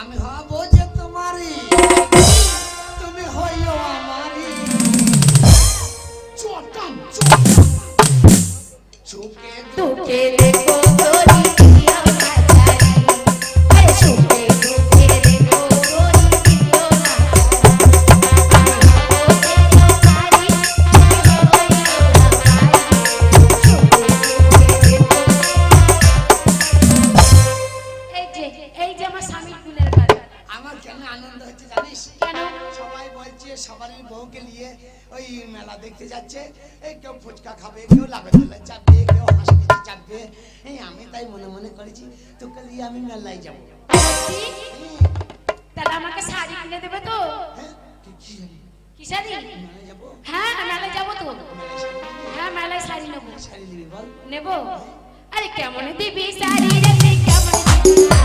আমি হব যে তোমারই তুমি হইও আমারই। চটাম চুকে তোকে দেখো জানি কি শাড়ি মেলায় হ্যাঁ মেলায় যাব তো? হ্যাঁ মেলায় শাড়ি নেব। শাড়ি নিবি আরে কেমন দিবি শাড়ি রে কেমন দিবি?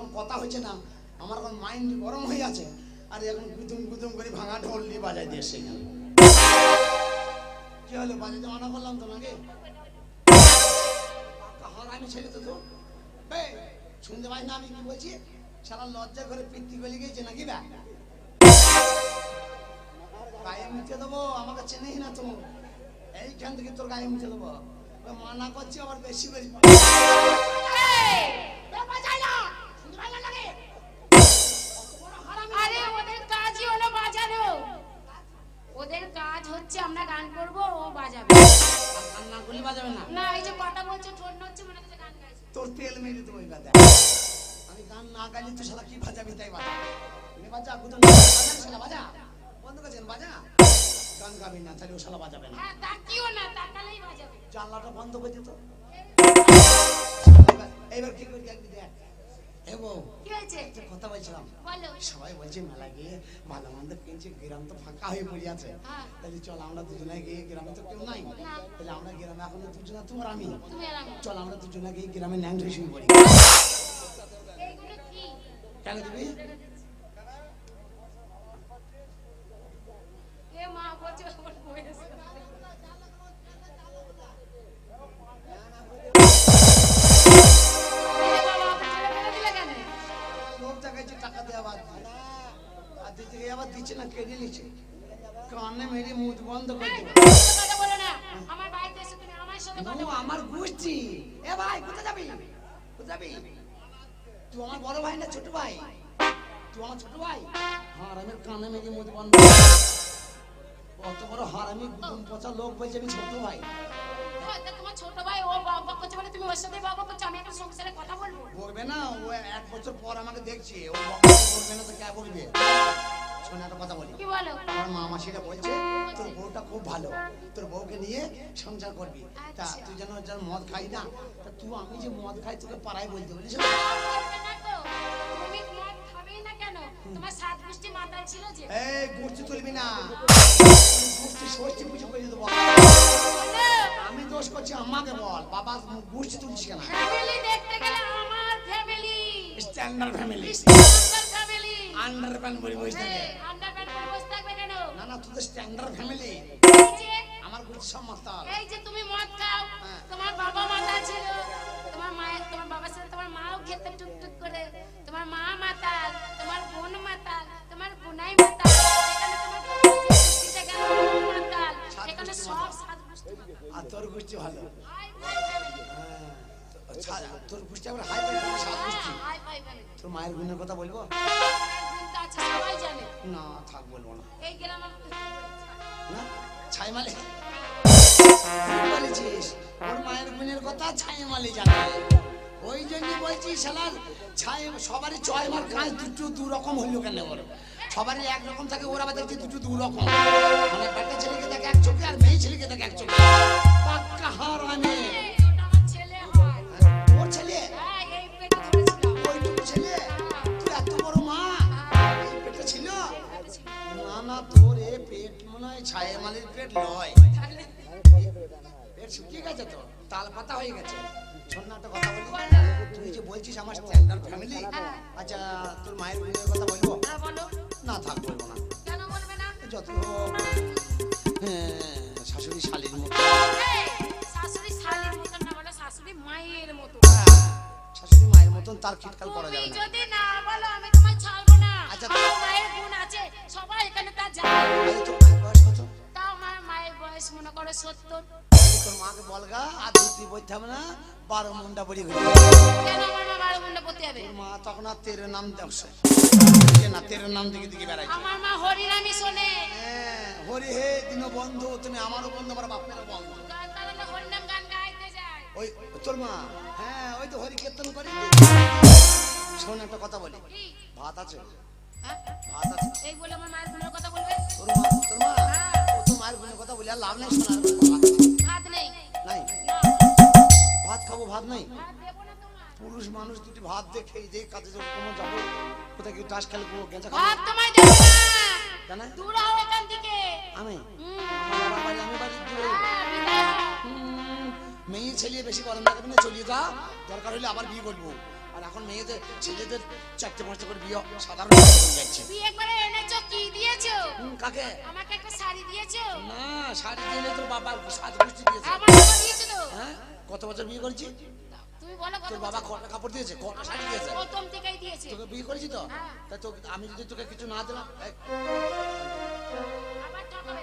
এখন কথা হচ্ছে না, আমার এখন মাইন্ড গরম হয়ে আছে, আর এখন গুদুম গুদুম করে ভাঙা ঢোল নিয়ে বাজাই দিয়ে এসে গেল। কি হলো, বাজাতে মানা করলাম তোমাকে? আমি ছেড়ে তো তো। শুনতে পাই না আমি কি বলছি? সারা লজ্জা করে পিত্তি গলি গেছে নাকি বা? গায়ে মুছে দেবো, আমাকে চেনেই না তো। এইখান থেকে তোর গায়ে মুছে দেবো। মানা করছি আবার বেশি করে। কান্না গুলি না। না এই যে কথা বলছে ঠোঁট হচ্ছে মনে হচ্ছে গান গাইছে। তোর তেল মেরে দেবো এবার আমি গান না গাইলে তুই শালা কি বাজাবি তাই বাজা? নে বাজা গুদন বাজা শালা বাজা? বন্ধ করছেন বাজা? গান গাবি না তাহলে ও শালা বাজাবে না। হ্যাঁ তাকিও না তাকালেই বাজাবে। জানলাটা বন্ধ করে দিত এইবার কি করি একদিন দেখ। এ কি হয়েছে? একটা কথা বলছিলাম। সবাই বলছে মেলা গিয়ে ভালো মন্দ কিনছে গ্রাম তো ফাঁকা হয়ে পড়ে আছে। হ্যাঁ। তাহলে চল আমরা দুজনে গিয়ে গ্রামে তো কেউ নাই। তাহলে আমরা গ্রামে এখন দুজনে তোমার আমি। চল আমরা দুজনে গিয়ে গ্রামে ন্যাং ধরে শুয়ে পড়ি। কেন দিবি মা বলছে দিচ্ছে না কেটে নিচ্ছে কানে মেরে মুখ বন্ধ করে দেবে। আমার বলো। এ ভাই কোথায় যাবি? কোথায় যাবি? তুই আমার বড় ভাই না ছোট ভাই? তুই আমার ছোট ভাই? হারামের কানে মেরে মুখ বন্ধ কত বড় হারামি পচা লোক বলছে আমি ছোট ভাই। তোমার ছোট ভাই ও বক করছে বলে তুমি ওর সাথে বক করছ আমি একটা সংসারে কথা বলব। বলবে না ও এক বছর পর আমাকে দেখছে। ও করবে না তো কে বলবে? শোন একটা কথা বলি। আমার মা মাসিরা বলছে তোর বউটা খুব ভালো। তোর বউকে নিয়ে সংসার করবি। তা আচ্ছা। তুই যেন যেন মদ খাই না তা তুই আমি যে মদ খাই তোকে পাড়ায় বলতে বলিস তোমার সাত মাতাল ছিল যে। এই গুষ্টি তুলবি না। গুষ্টি ষষ্ঠী পুজো করে দেবো। আমি দোষ করছি আমাকে বল বাবা গুষ্টি তুলছিস কেন? ফ্যামিলি দেখতে গেলে আমার family standard family under pant পরে বসে থাকে। আন্ডারপ্যান্ট পরে বসে থাকবে কেন? না না তোদের স্ট্যান্ডার্ড ফ্যামিলি আমার গুষ্টি সব মাস্তাল এই যে তুমি মদ খাও। হ্যাঁ। তোমার বাবা মাতা ছিল। তোমার মায়ের তোমার বাবার সাথে তোমার মাও খেতে টুকটুক করে। তোমার মা মাতাল তোমার বোন মাতাল তোমার বোনাই মাতাল এখানে তোমার মাতাল? এখানে সব। সাত। আর তোর গুষ্টি ভালো। হ্যাঁ, তোর গুষ্টি আবার হাই ফাই সাত হ্যাঁ, গুষ্টি হাই ফাই family। তোর মায়ের গুণের কথা বলব? সবাই জানে। না থাক বলব না। এই গ্রামে না? ছাই মালে বলেছিস ওর মায়ের গুণের কথা ছাই মালে জানে। ওই জন্য বলছি শালার ছাই সবারই ছয় মার কাজ দুটো দু রকম হইল কেন ওর সবারই একরকম থাকে ওরা আবার দেখছি দুটো দু রকম মানে বেটা ছেলেকে দেখে এক চোখে আর মেয়ে ছেলেকে দেখে এক চোখে। পাক্কা হার আমি পেট মনে হয় ছায়া মালির পেট নয়। পেট শুকিয়ে গেছে তো? তাল পাতা হয়ে গেছে। শোন কথা বলি। তুই যে বলছিস আমার স্ট্যান্ডার্ড ফ্যামিলি হ্যাঁ। আচ্ছা তোর মায়ের বিয়ের কথা বলব? হ্যাঁ, না থাক বলব না। কেন বলবে না? যত হ্যাঁ, শাশুড়ি শালির মতো। শাশুড়ি শালীর মতন না বলো শাশুড়ি মায়ের মতো। হ্যাঁ, শাশুড়ি মায়ের মতন তার খিটকাল করা যাবে না। যদি না বলো আমি তোমায় ছাড়বো না। আচ্ছা, মায়ের গুণ আছে সবাই বয়স সত্তর তোর মাকে বলগা আর ধুতি বইতে না বারো মুন্ডা বড়ি ঘুরে কেন আমার মা বারো ঘণ্টা পড়তে হবে? মা তখন আর তেরে নাম দেখছে। না তেরে নাম দিকে দিকে বেড়াইছে আমার মা হরিরামি শোনে। হ্যাঁ, হরি হে দিন বন্ধু তুমি আমারও বন্ধু আমার বাপেরও বন্ধু। গান তাহলে গান গাইতে যায় ওই তোর মা হ্যাঁ ওই তো হরি কীর্তন করি। শোন একটা কথা বলি। ভাত আছে? হ্যাঁ? ভাত আছে। এই বলে আমার মায়ের কথা বলবে? তোর মা তোর মা? ও তো মায়ের বোনের কথা বলি আর লাভ নেই শোনার ভাত নেই। নাই? ভাত খাব ভাত নাই? পুরুষ মানুষ দুটি ভাত দিয়ে খেয়ে দিয়ে কাজে যাব কোনো যাব কোথায় কি টাস খেলব গেঁজা খাব? ভাত তোমায় দেবো না। কেন? দূর হও এখান থেকে। আমি? আমি বাড়ি দূরে। হ্যাঁ, মেয়ে ছেলে বেশি গরম লাগাবে না চলিয়ে যা। দরকার হলে আবার বিয়ে করব। আর এখন মেয়েদের ছেলেদের চারটে পাঁচটা করে বিয়ে সাধারণ যাচ্ছে। করে এনেছো কি দিয়েছ? কাকে? আমাকে একটা শাড়ি দিয়েছ? না শাড়ি দিলে তোর বাবা দিয়েছে। আমার বাবা দিয়েছ তো। হ্যাঁ? কত বছর বিয়ে করেছি? তুমি বলো কত তোর বাবা কটা কাপড় দিয়েছে? কটা শাড়ি দিয়েছে? প্রথম থেকেই দিয়েছে। তোকে বিয়ে করেছি তো? হ্যাঁ। তা আমি যদি তোকে কিছু না দিলাম আবার ঠকাবে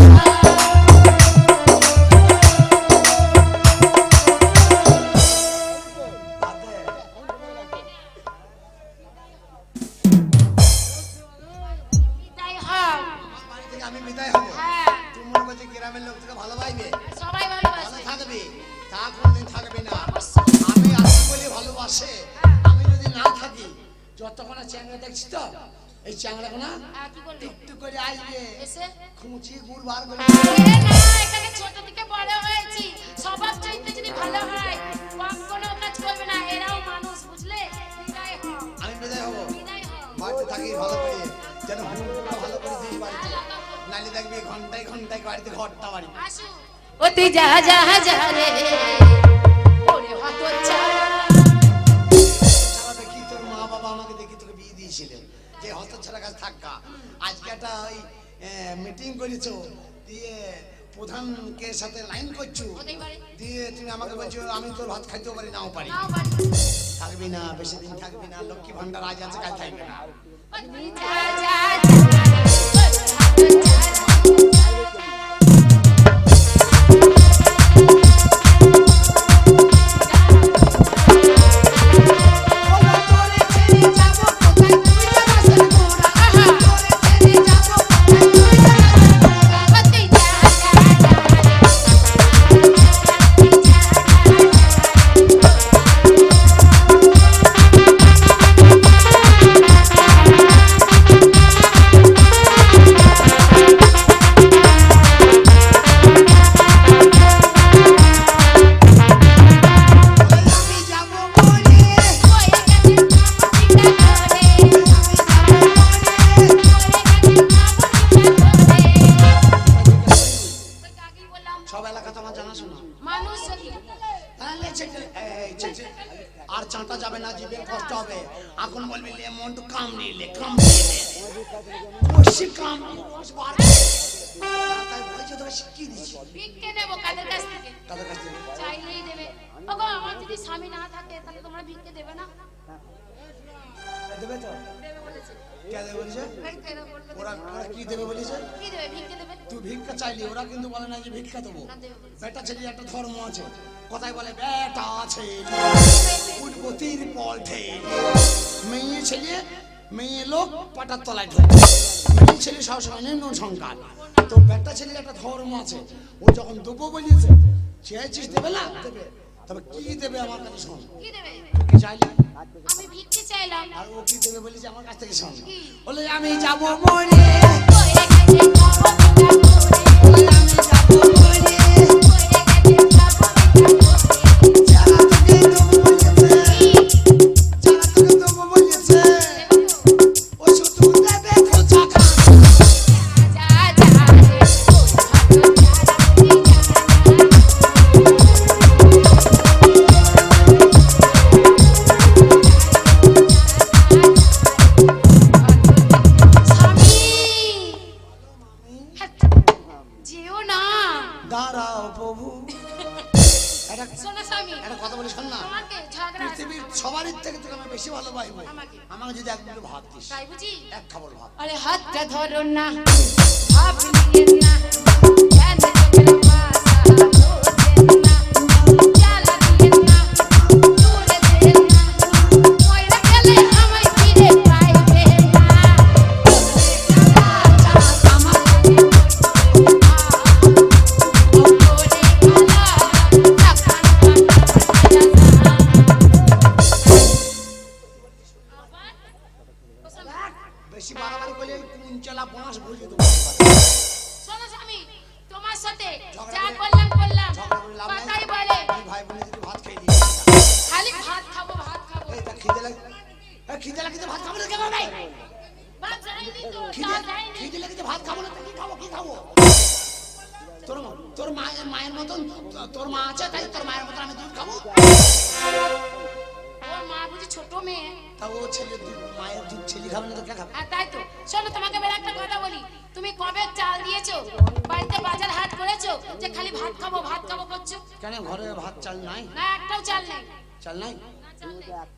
যা যা যা রে ওরে হত ছাড়া ছাড়া তোর মা বাবা আমাকে দেখি তোকে বিয়ে দিয়েছিলেন? যে হত ছাড়া কাজ থাকা আজকে একটা ওই মিটিং করেছ। দিয়ে প্রধানকে সাথে লাইন করছ। দিয়ে তুমি আমাকে বলছো আমি তোর ভাত খাইতেও পারি নাও পারি। থাকবি না বেশি দিন থাকবি না। লক্ষ্মী ভান্ডার আজ আছে কাল থাকবে না। কে দেবে বলেছে এই তো এরা বলল ওরা ওরা কি দেবে বলেছে কি দেবে ভিক্ষে দেবে তুই ভিক্ষা চাইলি ওরা কিন্তু বলে না যে ভিক্ষা দেবো না দেবে বলেছে। বেটা ছেলে একটা ধর্ম আছে কথায় বলে বেটা আছে উঠবতির পথে মেয়ে ছেলে মেয়ে লোক পাটার তলায় ঢোকে মেয়ে ছেলে সবসময় নিম্ন সংখ্যা তো বেটা ছেলে একটা ধর্ম আছে ও যখন দেবো বলিয়েছে চেয়েছিস দেবে না? দেবে তবে কি দেবে আমার কাছে শোন। কি দেবে? কি চাইলি? আমি ভিক্ষে চাইলাম। আর ও কি দেবে বলেছে আমার কাছ থেকে শোন। বলে আমি যাব মরে।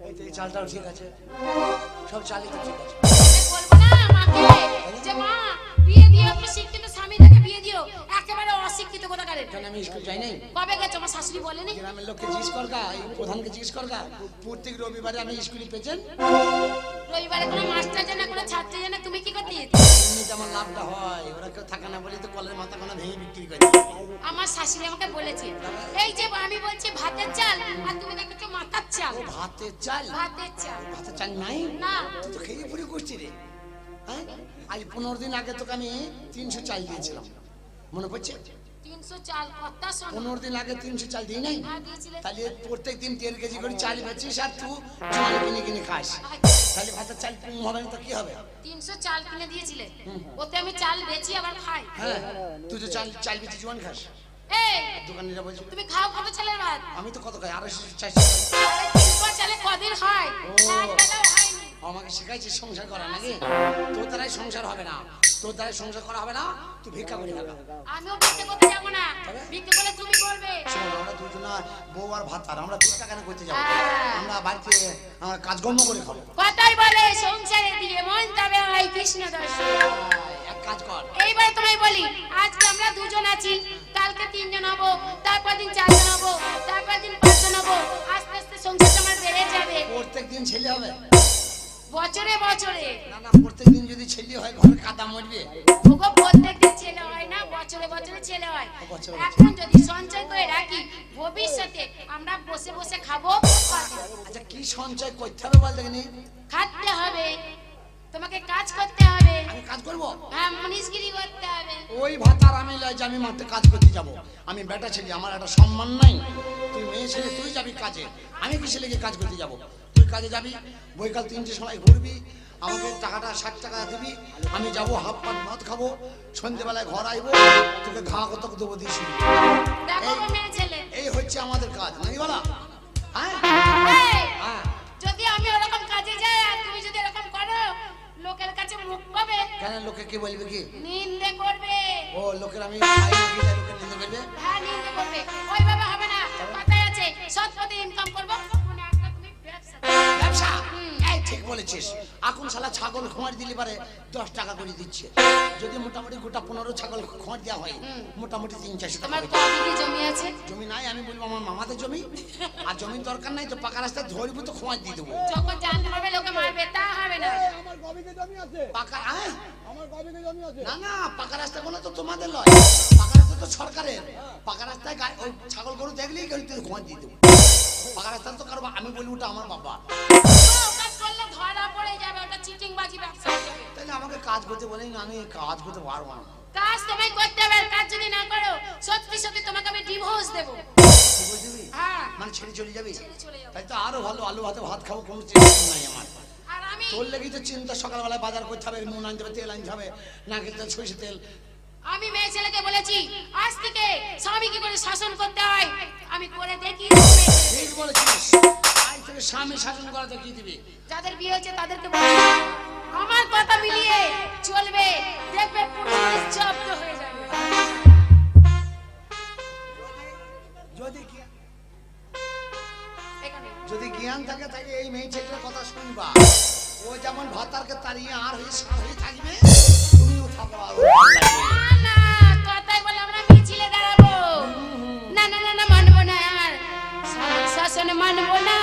এই তো এই চালটাও ঠিক আছে। সব চালই তো ঠিক আছে। বলব না মাকে যে মা বিয়ে দিয়ে আপনি শিক্ষিত বিয়ে দিও একেবারে অশিক্ষিত কোথাকারে কেন আমি স্কুল যাই নাই। কবে গেছো? আমার শাশুড়ি বলেনি? গ্রামের লোককে জিজ্ঞেস করগা এই প্রধানকে জিজ্ঞেস করগা প্রত্যেক রবিবারে আমি স্কুলে পেয়েছেন রবিবারে কোনো মাস্টার জানে কোনো ছাত্রী জানে তুমি কি করতে যেতে? আমার লাভটা হয় ওরা কেউ থাকে না বলে তো কলের মাথা কোনো ভেঙে বিক্রি করে আমার শাশুড়ি আমাকে বলেছে এই যে আমি বলছি ভাতের চাল আর তুমি দেখছ মাথার চাল? ভাতের চাল? ভাতের চাল। ভাতের চাল নাই? না। তো খেয়ে পুরি করছি রে। হ্যাঁ? আজ পনেরো দিন আগে তোকে আমি তিনশো চাল দিয়েছিলাম। মনে পড়ছে? তিনশো চাল কথা শোনো? পনেরো দিন আগে তিনশো চাল দিই নাই? হ্যাঁ তাহলে প্রত্যেক দিন দেড় কেজি করে চাল বেচিস আর তুই জল কিনে কিনে খাস। তাহলে ভাতের চাল হবে না তো কি হবে? তিনশো চাল কিনে দিয়েছিলে? ওতে আমি চাল বেচি আবার খাই। হ্যাঁ তুই তো চাল চাল বেচি জোয়ান খাস। দোকানিরা বলছে তুমি খাও কত চালের ভাত? আমি তো কত খাই? আড়াইশো চারশো চালে। কদিন হয়? আমাকে শেখাইছে সংসার করা নাকি? তোর দ্বারাই সংসার হবে না। দ্বারাই সংসার করা হবে না তুই ভিক্ষা করে থাকা আমিও বিক্রি করতে যাব না? বিক্রি করলে তুমি করবে। আমরা দুজনা বউ আর ভাত আর আমরা ভিক্ষা কেন করতে যাব? হ্যাঁ। আমরা বাড়িতে আমরা কাজকর্ম করে খাব। কথাই বলে সংসারে দিয়ে মন তবে হয় কৃষ্ণ দর্শন। এক কাজ কর। এইবার তোমায় বলি আজকে আমরা দুজন আছি কালকে তিনজন হব তারপর দিন চারজন হব তারপর দিন পাঁচজন হব আস্তে আস্তে সংসারটা আমার বেড়ে যাবে। প্রত্যেকদিন ছেলে হবে। বছরে বছরে। না না প্রত্যেক দিন যদি ছেলে হয় ঘরে কাদা মরবে। ওগো প্রত্যেকদিন ছেলে হয় না বছরে বছরে ছেলে হয়। এখন যদি সঞ্চয় করে রাখি ভবিষ্যতে আমরা বসে বসে খাব। আচ্ছা কি সঞ্চয় করতে হবে বল দেখিনি খাটতে হবে। তোমাকে কাজ করতে হবে। আমি কাজ করব? হ্যাঁ মনীষগিরি করতে হবে। ওই ভাতার আমি লয় যে আমি মাঠে কাজ করতে যাব। আমি বেটা ছেলে আমার একটা সম্মান নাই। তুই মেয়ে ছেলে তুই যাবি কাজে। আমি কি ছেলেকে কাজ করতে যাব? কাজে যাবি বৈকাল তিনটে সময় ঘুরবি আমাকে টাকাটা ষাট টাকা দিবি আমি যাব হাফ পাট ভাত খাব সন্ধেবেলায় ঘর আইবো তোকে ঘা কত দেবো দিস ছেলে। এই হচ্ছে আমাদের কাজ নাকি বলা? হ্যাঁ? হ্যাঁ। যদি আমি ওরকম কাজে যাই আর তুমি যদি এরকম করো লোকের কাছে মুখ পাবে কেন লোকে কি বলবে কি? নিন্দে করবে। ও লোকের আমি লোকে নিন্দে করবে? হ্যাঁ নিন্দে করবে। ওইভাবে হবে না। ঠিক বলেছিস। এখন শালা ছাগল খোঁয়ার দিলে পারে দশ টাকা করে দিচ্ছে। যদি মোটামুটি গোটা পনেরো ছাগল খোঁয়ার দেওয়া হয় মোটামুটি তিন চারশো টাকা জমি আছে? জমি নাই আমি বলব আমার মামাদের জমি। আর জমির দরকার নাই তো পাকা রাস্তায় ধরবো তো খোঁয়ার দিয়ে দেবো। যখন জানতে পারবে লোকে মারবে তা হবে না। আমার জমি আছে। পাকা হ্যাঁ আমার কবিকে জমি আছে। না না পাকা রাস্তা কোনো তো তোমাদের লয়। পাকা রাস্তা তো সরকারের। পাকা রাস্তায় ওই ছাগল গরু দেখলেই কেউ তুই দিয়ে দেবো। পাকা রাস্তা তো কারও আমি বলি ওটা আমার বাবা। পড়ে যাবে ওটা চিটিং বাজি ব্যবসা হয়ে যাবে। তাহলে আমাকে কাজ করতে বলেই না আমি কাজ করতে পারব না। কাজ তোমায় করতে হবে কাজ যদি না করো সত্যি সত্যি তোমাকে আমি ডিভোর্স দেবো? হ্যাঁ। মানে ছেড়ে চলে যাবি? তাই তো আরও ভালো আলু ভাতে ভাত খাব কোনো চিন্তা নাই আমার। তোর লেগেই তো চিন্তা সকালবেলায় বাজার করতে হবে নুন আনতে হবে তেল আনতে হবে নারকেল তেল সরিষা তেল। আমি মেয়ে ছেলেকে বলেছি আজ থেকে স্বামী কি করে শাসন করতে হয়। আমি করে দেখি ঠিক বলেছিস। আজ স্বামী শাসন করা দেখিয়ে দিবি? যাদের বিয়ে হয়েছে তাদেরকে বলি। আমার কথা মিলিয়ে চলবে দেখবে পুরো জব্দ হয়ে যাবে। যদি এখানে। যদি জ্ঞান থাকে তাহলে এই মেয়ে ছেলের কথা শুনবা। ও যেমন ভাতারকে তাড়িয়ে আর হয়ে সার হয়ে থাকবে তুমিও থাকো আর। ওর ভালো লাগবে। না না কথাই বলে আমরা মিছিলে দাঁড়াবো। না না না না মানবো না আর। শাসন মানবো না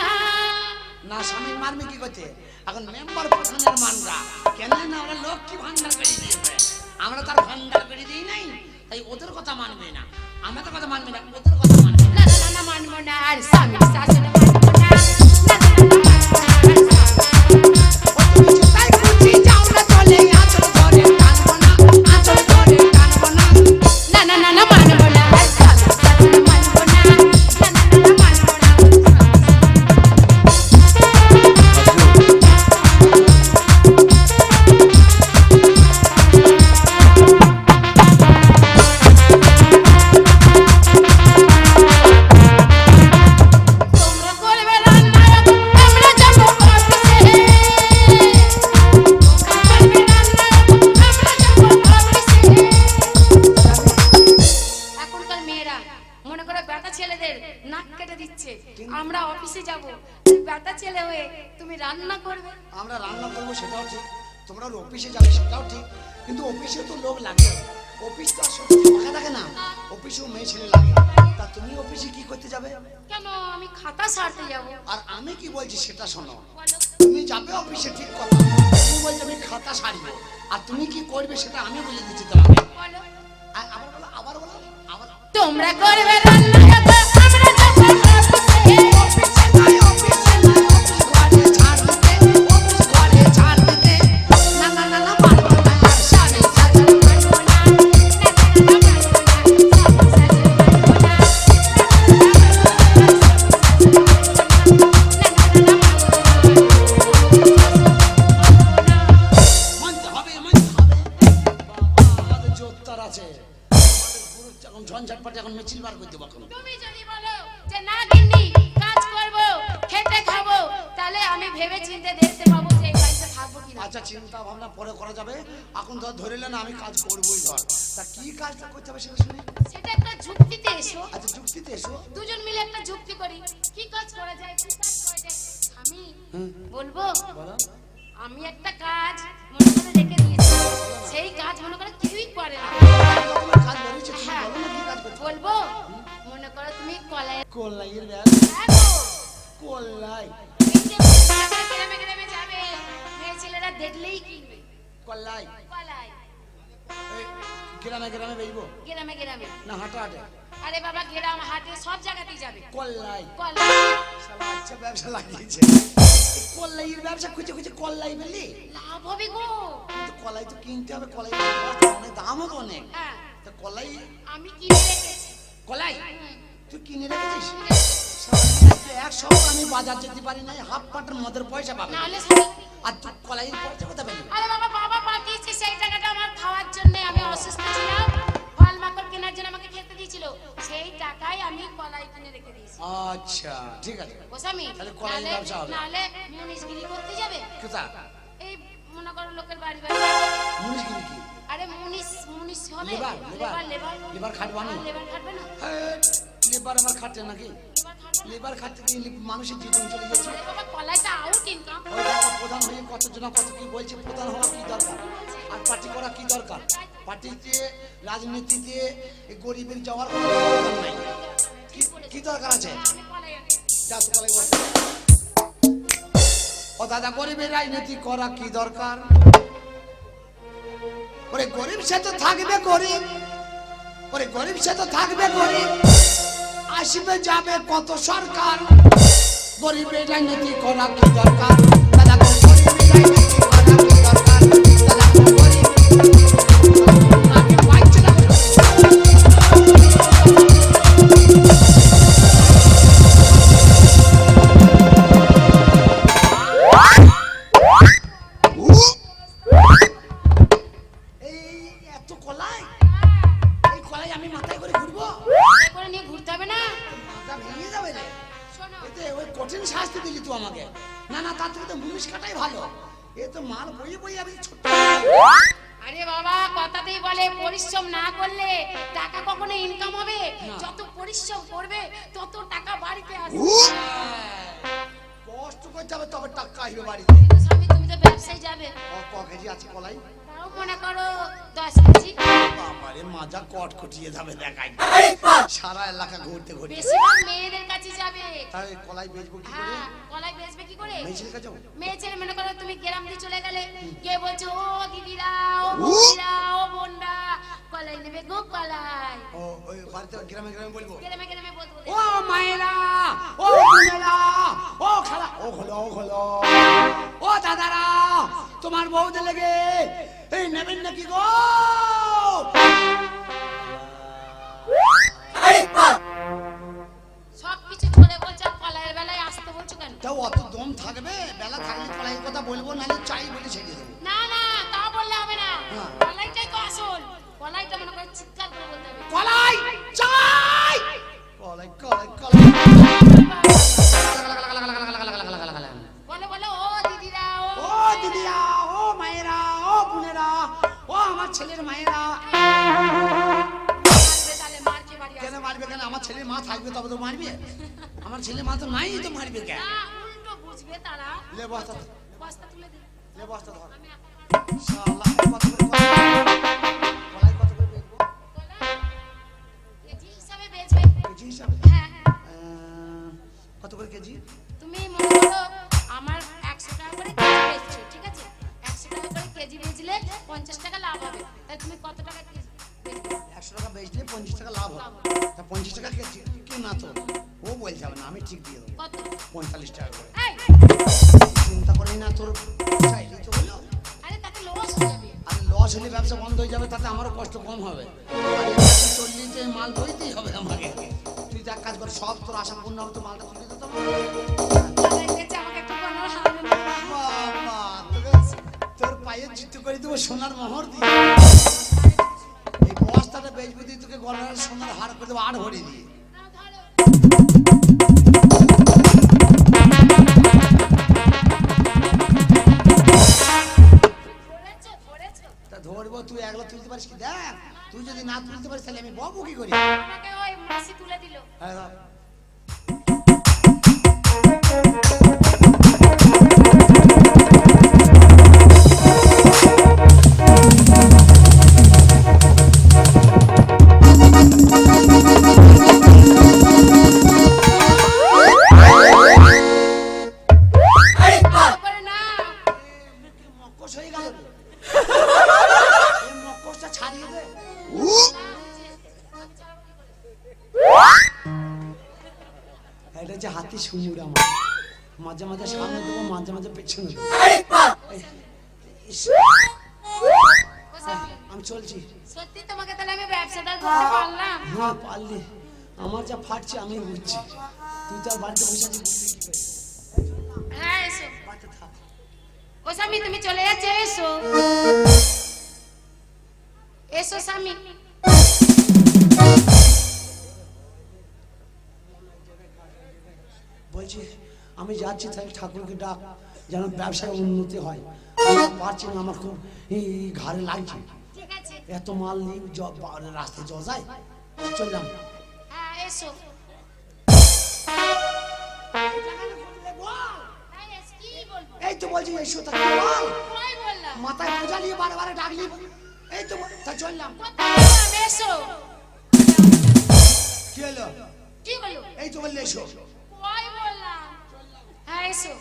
না স্বামী মারবে কি করছে? এখন মেম্বার প্রধানের মানরা। কেন না আমরা লক্ষ্মী ভান্ডার করে দিয়েছে? আমরা তার ভান্ডার করে দিই নাই। তাই ওদের কথা মানবে না। আমাদের কথা মানবে না, ওদের কথা মানবে না। না না মানবো না। আর স্বামী ছেলেদের নাক কেটে দিচ্ছে। আমরা অফিসে যাব। বেটা ছেলে হয়ে তুমি রান্না করবে। আমরা রান্না করব সেটাও ঠিক। তোমরা অফিসে যাবে সেটাও ঠিক। কিন্তু অফিসে তো লোক লাগে। অফিস তো সত্যি ফাঁকা থাকে না। অফিসেও মেয়ে ছেলে লাগে। তা তুমি অফিসে কি করতে যাবে? কেন? আমি খাতা সারতে যাব। আর আমি কি বলছি সেটা শোনো। তুমি যাবে অফিসে ঠিক কথা। তুমি বলছো আমি খাতা সারিব। আর তুমি কি করবে সেটা আমি বলে দিচ্ছি তোমাকে। আবার বলো আবার বলো আবার তোমরা করবে রান্না কাজ করবোই ধর তা কি কাজটা করতে হবে সেটা শুনি। সেটা একটা যুক্তিতে এসো। আচ্ছা যুক্তিতে এসো। দুজন মিলে একটা যুক্তি করি। কি কাজ করা যায় কি কাজ করা যায়? আমি বলব বলো। আমি একটা কাজ মনে করে রেখে দিয়েছি। সেই কাজ মনে করে কিছুই করে না। হ্যাঁ। বলব মনে করো তুমি কলাই। কল্লাইয়ের ব্যাগ হ্যাঁ গ্রামে গ্রামে যাবে। মেয়ে ছেলেরা দেখলেই কিনবে। কলাই। এই গ্রামে গ্রামে বেরবো গ্রামে গ্রামে। না হাঁটা হাঁটে আরে বাবা গ্রাম হাটে সব জায়গাতেই যাবে। কল্লাই। কলাই শালা আচ্ছা ব্যবসা লাগিয়েছে। কল্লাইয়ের ব্যবসা খুঁজে খুঁজে কল্লাই বললি লাভ হবে গো। কিন্তু কলাই তো কিনতে হবে কলাই অনেক দামও তো অনেক। হ্যাঁ। তা কলাই আমি কিনে রেখেছি। কলাই তুই কিনে রেখেছিস? এক সপ্তাহ আমি বাজার যেতে পারি না হাফ পাটের মদের পয়সা পাবে। নাহলে আর তুই কলাইয়ের পয়সা কোথা পেলি আরে বাবা বাবা পাঠিয়েছে সেই টাকাটা আমার খাওয়ার জন্য। আমি অসুস্থ ছিলাম ফল মাকড় কেনার জন্য আমাকে খেতে দিয়েছিল। সেই টাকায় আমি কলাই কিনে রেখে দিয়েছি। আচ্ছা ঠিক আছে। গোস্বামী তাহলে নাহলে- ব্যবসা হবে। নাহলে মুনিশগিরি করতে যাবে? কোথা এই মনে করো লোকের বাড়ি বাড়ি। মুনিশগিরি কি? আরে মুনিশ মুনিশ হবে? Labour, labour. Labour labour. Labour খাটবো labour না? লেবার আমার খাটে নাকি? লেবার খাটতে গিয়ে মানুষের জীবন চলে গেছে। বাবা কলাইটা আউট ইনকাম ওই জায়গা প্রধান হয়ে কত জন কত কি বলছে প্রধান হওয়া কি দরকার? আর পার্টি করা কি দরকার? পার্টিতে রাজনীতিতে গরিবের যাওয়ার কোনো দরকার নাই। কি- দরকার আছে। ও দাদা গরিবের রাজনীতি করা কি দরকার? ওরে গরিব সে তো থাকবে গরিব। ওরে গরিব সে তো থাকবে গরিব। আসবে যাবে কত সরকার? গরিবের রাজনীতি করা কি দরকার? কলাই বেচবো কি করে? হ্যাঁ কলাই বেচবে কি করে? মেয়েছের কাছে মেয়ে ছেলে মনে করো তুমি গ্রাম দিয়ে চলে গেলে কে বলছো ও দিদিরা ও ও! বোনরা কলাই নেবে গো কলাই। ও ওই বাড়িতে গ্রামে গ্রামে বলব? গ্রামে গ্রামে বলতে ও মায়েরা ও বোনেরা ও খালা ও খোলো ও খোলো। ও দাদারা তোমার বউদের লেগে এই নেবেন নাকি গো? সব তাও অত দম থাকবে? বেলা থাকলে কলাইয়ের কথা বলব নাহলে চাই বলে ছেড়ে দেবো। না না তা বললে হবে না। হ্যাঁ। কলাইটাই তো আসল। কলাইটা মনে করে চিৎকার করে বলতে হবে। কলাই চাই! কলাই কলাই কলাই। বলে বলে ও দিদিরা ও ও দিদিরা ও মায়েরা ও বোনেরা ও আমার ছেলের মায়েরা। আমার মা থাকবে তবে তো মারবে? আমার ছেলে মা তো নাই তো মারবে কেন? উল্টো বুঝবে তারা। লে বস্তা বস্তা তুলে দিই লে বস্তা ধর। শালা কত করে কলাই কত করে বেচবো। কলাই কেজি হিসাবে বেচবে। কেজি হিসাবে? হ্যাঁ হ্যাঁ। কত করে কেজি? তুমি মনে করো আমার একশো টাকা করে কেজি বেচছো ঠিক আছে? একশো টাকা করে কেজি বেচলে পঞ্চাশ টাকা লাভ হবে। তাই তুমি কত টাকা একশো টাকা বেচলে পঞ্চাশ টাকা লাভ হবে। তা পঞ্চাশ টাকা কি না তো ও বলছে না আমি ঠিক দিয়ে দেবো। পঁয়তাল্লিশ টাকা করে। চিন্তা করি না তোর চাইলেই তো হলো। আরে লস হলে ব্যবসা বন্ধ হয়ে যাবে তাতে আমারও কষ্ট কম হবে। চল্লিশে মাল বইতেই হবে আমাকে। তুই এক কাজ কর সব তোর আশা পূর্ণ হবে তো মালটা তুলে দিতে তোর পায়ে জুতো করে দেবো সোনার মোহর দিয়ে। বেচবো দিয়ে তোকে গলার সোনার হার করে দেবো আর ভরে দিয়ে। ধরবো তুই একলা তুলতে পারিস কি? দেখ তুই যদি না তুলতে পারিস তাহলে আমি বাবু কি করি? তুলে দিল। হ্যাঁ, ফাটছে আমি উঠছি তুই তো বাড়িতে বসে আছিস হ্যাঁ এসো। ও স্বামী তুমি চলে যাচ্ছ এসো। এসো স্বামী। বলছি আমি যাচ্ছি তাহলে ঠাকুরকে ডাক যেন ব্যবসায় উন্নতি হয়। আমি পারছি না আমার খুব ঘাড়ে লাগছে। এত মাল নিয়ে জ- রাস্তায় জ যায়? চললাম হ্যাঁ এসো। এসো তা বল। মাথায় বোঝা নিয়ে বারে বারে ডাকলি। এই তো তা চললাম। এসো। কি হলো? কি হলো? এই তো বললে এসো। কই বললাম? হ্যাঁ এসো।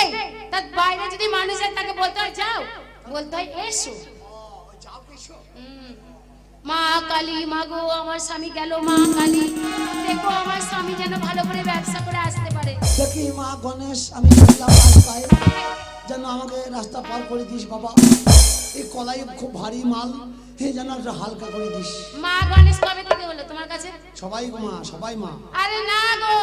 এই তার বাইরে যদি মানুষ তাকে বলতে হয় যাও। বলতে হয় এসো। মা কালী মা গো আমার স্বামী গেল মা কালী। দেখো আমার স্বামী যেন ভালো করে ব্যবসা করে আসতে পারে। দেখি মা গণেশ আমি চললাম রাস্তায়। যেন আমাকে রাস্তা পার করে দিস বাবা। এই কলাই খুব ভারী মাল হে যেন একটা হালকা করে দিস। মা গণেশ কবে থেকে হলো তোমার কাছে? সবাই মা সবাই মা। আরে না গো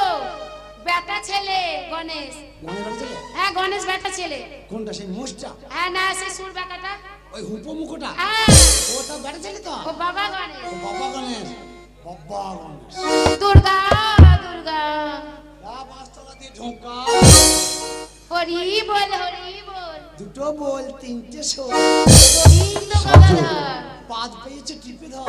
ব্যাটা ছেলে গণেশ। করে ছেলে হ্যাঁ গণেশ ব্যাটা ছেলে। কোনটা সেই মোষটা? হ্যাঁ না সে সুর বেটাটা। ওই হুপো মুখোটা হ্যাঁ ওটা বেড়ে ছেলে তো? ও বাবা গণেশ। ও বাবা গণেশ। বাবা গণেশ। দুর্গা দুর্গা। ঢোকা। হরি বল হরি বল। দুটো বল তিনটে শোল। গোবিন্দ গদাধর। পাঁচ পেয়েছে টিপে ধর।